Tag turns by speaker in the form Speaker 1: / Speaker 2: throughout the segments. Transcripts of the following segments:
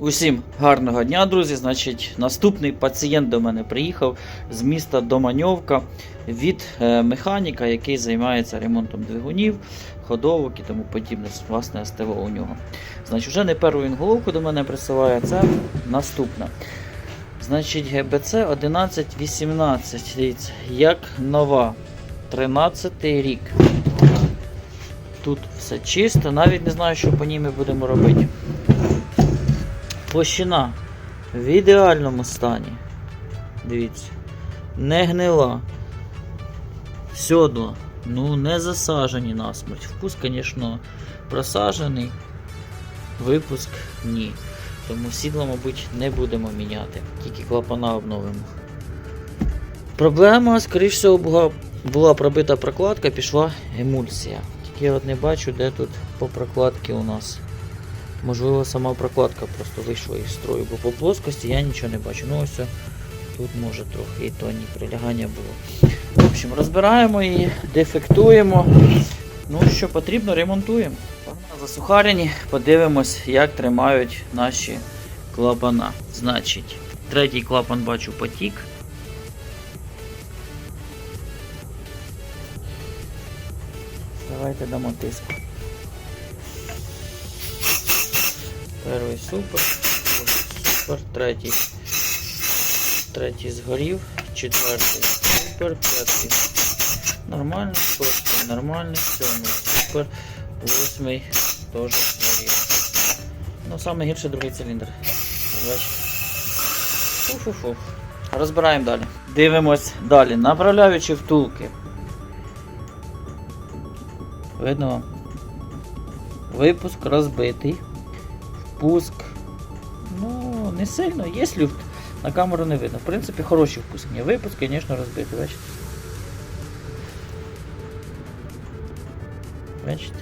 Speaker 1: Усім гарного дня, друзі. Значить, наступний пацієнт до мене приїхав з міста Доманьовка від е, механіка, який займається ремонтом двигунів, ходовок і тому подібне. Власне, СТО у нього. Значить, вже не першу він головку до мене присилає, це наступна. Значить, ГБЦ 1118. Дивіться, як нова. 13 рік. Тут все чисто, навіть не знаю, що по ній ми будемо робити. Площина в ідеальному стані. Дивіться. Не гнила. Сьодла. Ну, не засажені насмерть. Впуск, звісно, просажений. Випуск ні. Тому сідло, мабуть, не будемо міняти. Тільки клапана обновимо. Проблема, скоріш всього, була, була пробита прокладка, пішла емульсія. Тільки я от не бачу, де тут по прокладці у нас. Можливо, сама прокладка просто вийшла із строю, бо по плоскості я нічого не бачу. Ну ось тут може трохи і то ні прилягання було. В общем, розбираємо її, дефектуємо. Ну, що потрібно, ремонтуємо. Засухарені, подивимось, як тримають наші клапана. Значить, третій клапан бачу потік. Давайте дамо тиску. Перший супер, супер, третій. Третій згорів, четвертий супер, п'ятий. Нормально, шостий нормальний, сьомий супер, восьмий теж згорів. Ну, саме гірше другий циліндр. Фу-фу-фу. Розбираємо далі. Дивимось далі. Направляючи втулки. Видно вам? Випуск розбитий. Впуск. Ну, не сильно, є люфт. На камеру не видно. В принципі, хороший впуск. Ні, випуск, звісно, розбитий, бачите? Бачите?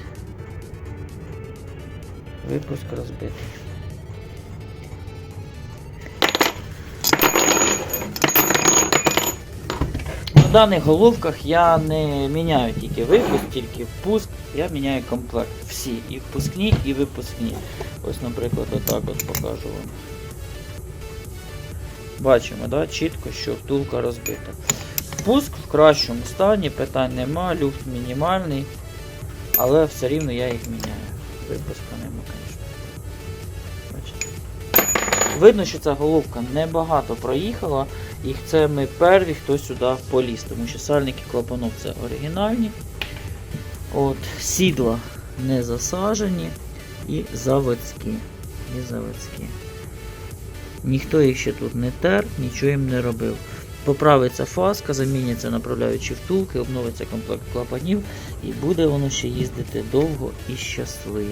Speaker 1: Випуск розбитий. На даних головках я не міняю тільки випуск, тільки впуск, я міняю комплект. Всі. І впускні, і випускні. Ось, наприклад, отак от покажу вам. Бачимо, да, чітко, що втулка розбита. Впуск в кращому стані, питань нема, люфт мінімальний, але все рівно я їх міняю. Випуска нема, звісно. Видно, що ця головка небагато проїхала, і це ми перві, хто сюди поліз, тому що сальники клапанов це оригінальні. От, Сідла не засажені і заводські. І заводські. Ніхто їх ще тут не тер, нічого їм не робив. Поправиться фаска, заміняться направляючі втулки, обновиться комплект клапанів і буде воно ще їздити довго і щасливо.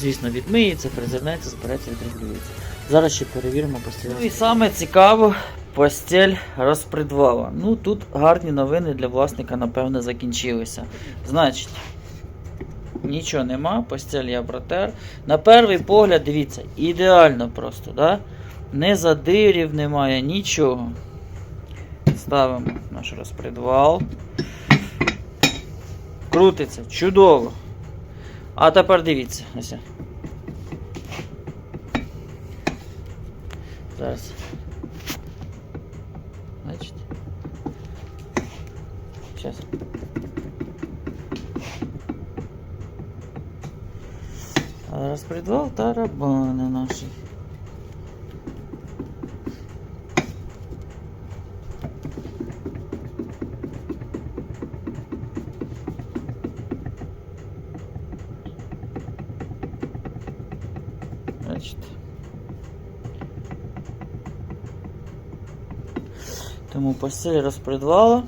Speaker 1: Звісно, відмиється, призирнеться, збереться, відрегулюється. Зараз ще перевіримо постіль. Ну і саме цікаво, постіль розпредвала. Ну тут гарні новини для власника, напевне, закінчилися. Значить, нічого нема, постіль я протер. На перший погляд, дивіться, ідеально просто, да? Не задирів немає, нічого. Ставимо наш розпредвал. Крутиться, чудово. А тепер дивіться. Ось. Зараз. Зараз. А розпредвал тарабани наші. Бачите. Тому постіль розпредвала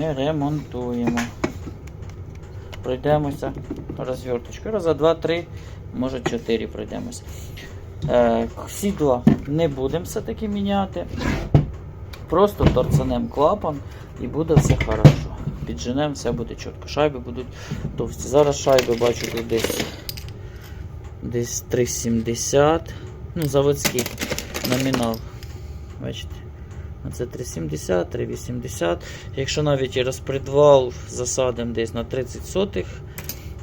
Speaker 1: ми ремонтуємо. Пройдемося розверточкою. Раз, два, три, може чотири пройдемося. Е, сідла не будемо все-таки міняти. Просто торцанем клапан і буде все хорошо. Підженемо, все буде чітко. Шайби будуть товсті. Зараз шайби бачу тут десь десь 3,70. Ну, заводський номінал. Бачите? Це 3,70, 3,80. Якщо навіть і розпредвал засадимо десь на 30 сотих,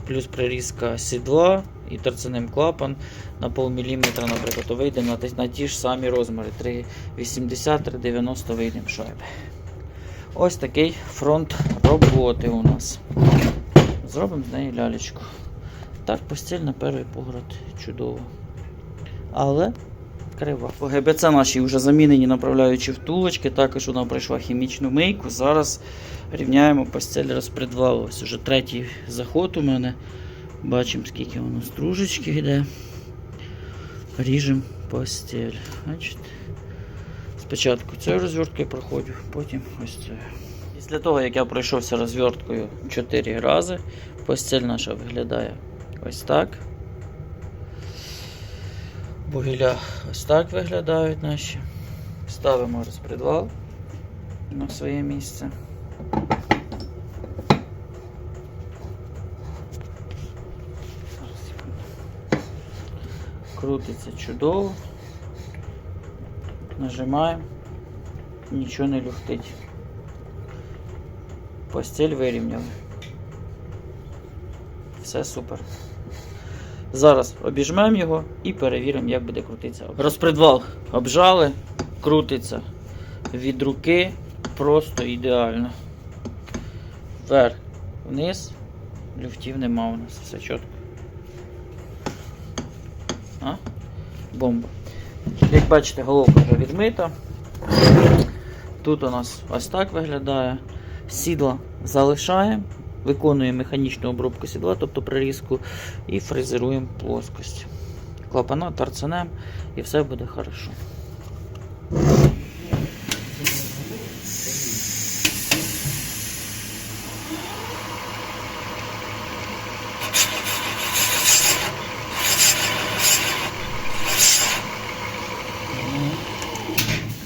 Speaker 1: плюс прирізка сідла і торцевим клапан на пол міліметра, наприклад, то вийдемо на, на ті ж самі розміри. 3,80-3,90 вийдемо шайби. Ось такий фронт роботи у нас. Зробимо з неї лялечку. Так, постіль на перший погляд чудово. Але крива. По ГБЦ наші вже замінені направляючі втулочки. Також вона пройшла хімічну мийку. Зараз рівняємо постель розпредвалу. Ось уже третій заход у мене. Бачимо, скільки воно стружечки йде. Ріжемо постель. Бачите? Спочатку цією розверткою проходжу, потім ось цією. Після того, як я пройшовся розверткою 4 рази, постель наша виглядає ось так. Бугіля ось так виглядають наші. Ставимо розпредвал на своє місце. Крутиться чудово. Нажимаємо, нічого не люхтить. Постель вирівняли. Все супер. Зараз обіжмемо його і перевіримо, як буде крутитися. Розпредвал обжали, крутиться від руки просто ідеально. Вверх, вниз, люфтів нема у нас, все чітко. А? Бомба. Як бачите, головка вже відмита. Тут у нас ось так виглядає. Сідло залишаємо, виконуємо механічну обробку сідла, тобто прирізку, і фрезеруємо плоскость. Клапана торцанем і все буде хорошо.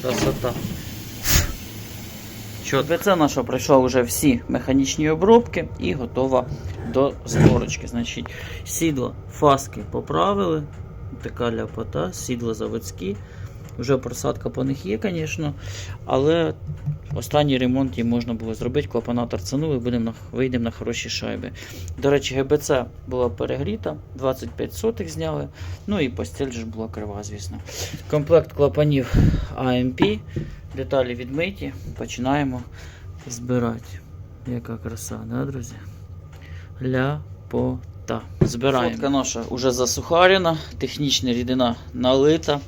Speaker 1: Красота. Чотко. Це наша пройшла вже всі механічні обробки і готова до зборочки. Значить, сідло фаски поправили. Така ляпота, сідла заводські. Вже просадка по них є, звісно. Але останній ремонт їм можна було зробити. Клапана торцанули, будемо на, вийдемо на хороші шайби. До речі, ГБЦ була перегріта, 25 сотих зняли. Ну і постіль ж була крива, звісно. Комплект клапанів AMP. Деталі відмиті, починаємо збирати. Яка краса, да, друзі? Ляпота. Збираємо. Фотка наша вже засухарена, технічна рідина налита.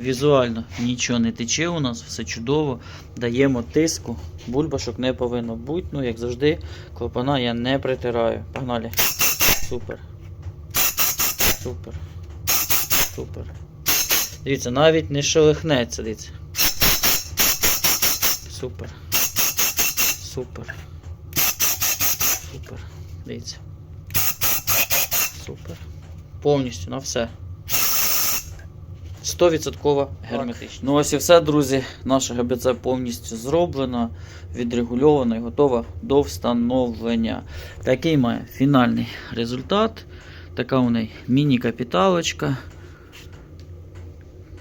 Speaker 1: Візуально нічого не тече у нас, все чудово. Даємо тиску. Бульбашок не повинно бути. Ну, як завжди, клапана я не притираю. Погнали. Супер. Супер. Супер. Дивіться, навіть не шелихнеться, дивіться. Супер. Супер. Супер. Дивіться. Супер. Повністю на все. 100% герметично. Ну ось і все, друзі. Наша ГБЦ повністю зроблена, відрегульована і готова до встановлення. Такий має фінальний результат. Така у неї міні-капіталочка.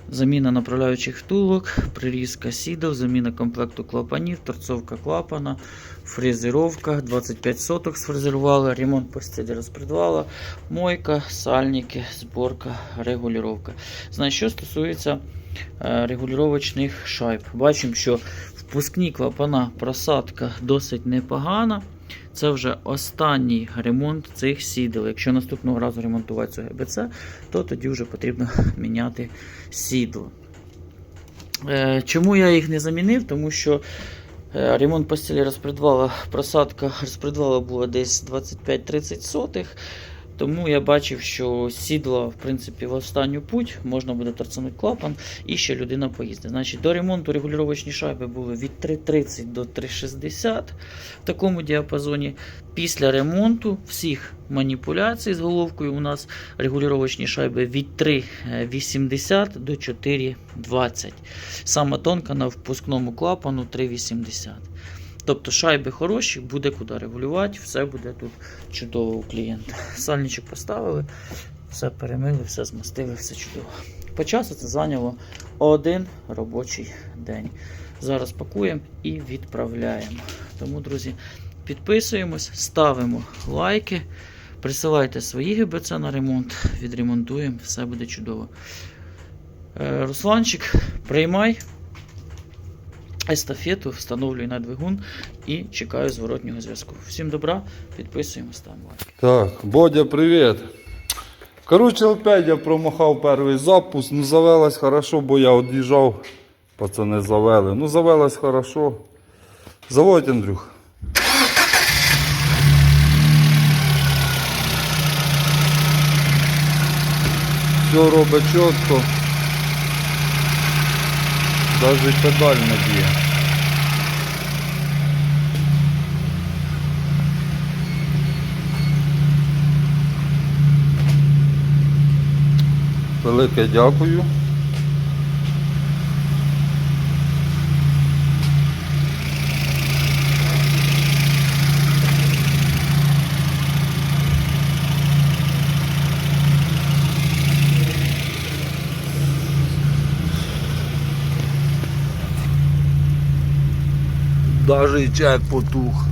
Speaker 1: Заміна направляючих втулок, прирізка сідел, заміна комплекту клапанів, торцовка клапана, фрезеровка, 25 соток сфрезерували, ремонт постелі розпредвала, мойка, сальники, зборка, регулювання. Значить, що стосується е, регулювачних шайб, бачимо, що впускні клапана просадка досить непогана. Це вже останній ремонт цих сідел. Якщо наступного разу ремонтувати цю ГБЦ, то тоді вже потрібно міняти сідло. Е, Чому я їх не замінив? Тому що е, ремонт постелі розпредвала, просадка розпредвала була десь 25-30 сотих. Тому я бачив, що сідло, в принципі, в останню путь можна буде торцанути клапан і ще людина поїздить. Значить, до ремонту регулювачні шайби були від 3,30 до 3,60 в такому діапазоні. Після ремонту всіх маніпуляцій з головкою у нас регулювачні шайби від 3,80 до 4,20. Сама тонка на впускному клапану 3,80. Тобто шайби хороші, буде куди регулювати, все буде тут чудово у клієнта. Сальничок поставили, все перемили, все змастили, все чудово. По часу це зайняло один робочий день. Зараз пакуємо і відправляємо. Тому, друзі, підписуємось, ставимо лайки, Присилайте свої ГБЦ на ремонт, відремонтуємо, все буде чудово. Е, Русланчик, приймай естафету, встановлюй на двигун і чекаю зворотнього зв'язку. Всім добра, підписуємо, ставимо лайк.
Speaker 2: Так, Бодя, привіт. Коротше, опять я промахав перший запуск. Ну, завелась хорошо, бо я від'їжджав. Пацани завели. Ну, завелась хорошо. Заводь, Андрюх. Все робить чітко. Навіть педаль не. Велике дякую. Даже і чек потух.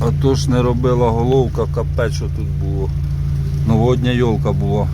Speaker 2: А то ж не робила головка, капець, що тут було. Новодня йолка була.